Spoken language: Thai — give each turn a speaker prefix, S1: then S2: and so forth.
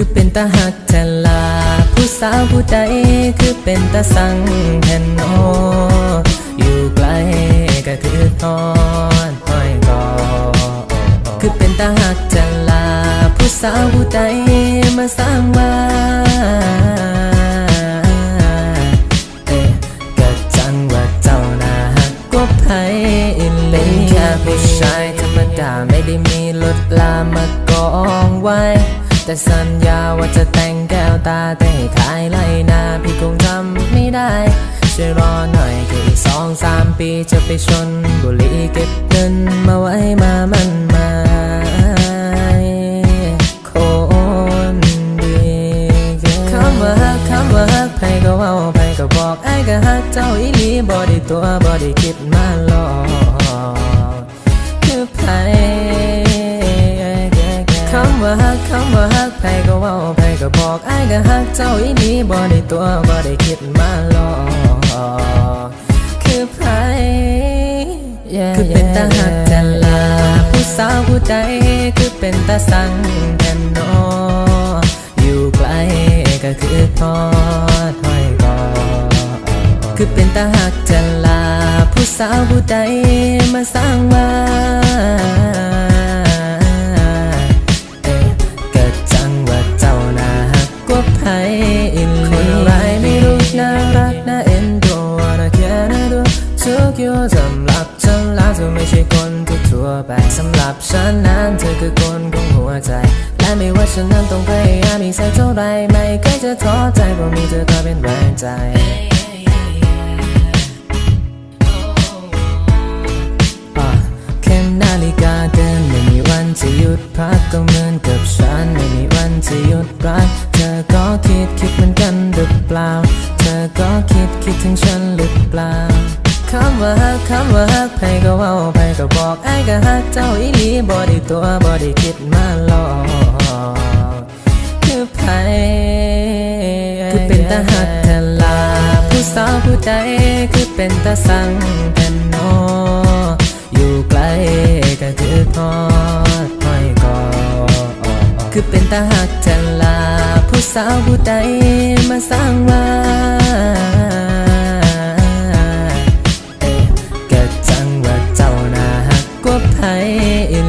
S1: คือเป็นตาหักแทลา ผู้สาวผู้ใดคือเป็นตาสังแทนโนอยู่ไกลก็คือทอดห้อยกอคือเป็นตาหักแทลา ผู้สาวผู้ใดมาสร้างว่าเอ๊ะก็จังว่าเจ้าน่าหักกว่าไผอินเลยแค่ผู้ชายธรรมดาไม่ได้มีรถลามากองไว้ แต่สัญญาว่าจะแต่งแก้วตาแต่ให้ขายไรนาพี่คงทำไม่ได้ช่วยรอหน่อยแค่อีกสองสามปีจะไปชนบุรีเก็บเงินมาไว้มามันมาคนดีคำว่าฮักคำว่าฮักไผก็เว้าไผก็บอกไอ้ก็ฮักเจ้าอีหลีบ่ได้ตัวบ่ได้คิดมาหลอก ว้าไผก็บอกไอ้ก็ฮักเจ้าอีนี้บ่ได้ตัวบ่ได้คิดมาหลอกคือไผคือเป็นตาฮักแต่ลาผู้สาวผู้ใดคือเป็นตาสังแต่นออยู่ไกลก็คือทอดห้อยกอคือเป็นตาหักจันลาผู้สาวผู้ใดมาสร้างว่า ทั่วๆไปสำหรับฉันนั้นเธอคือคนของหัวใจ และไม่ว่าฉันนั้นต้องพยายามอีกสักเท่าไรไม่เคยจะท้อใจเพราะมีเธอคอยเป็นแรงใจอะเข็มนาฬิกาเดินไม่มีวันจะหยุดพักก็เหมือนกับฉัน ไม่มีวันจะหยุดรัก เธอก็คิดคิดมือน ว่าฮักคำว่าฮักไผก็เว้าไผก็บอกไอ้ก็ฮักเจ้าอีหลีบ่ได้ตัวบ่ได้คิดมาหลอกคือไผคือเป็นตาหักแทนลาผู้สาวผู้ใดคือเป็นตาสั่งแทนโนอยู่ไกลก็คือทอดห้อยกอคือเป็นตาหักแทนลาผู้สาวผู้ใดมาสร้างว่า ไทย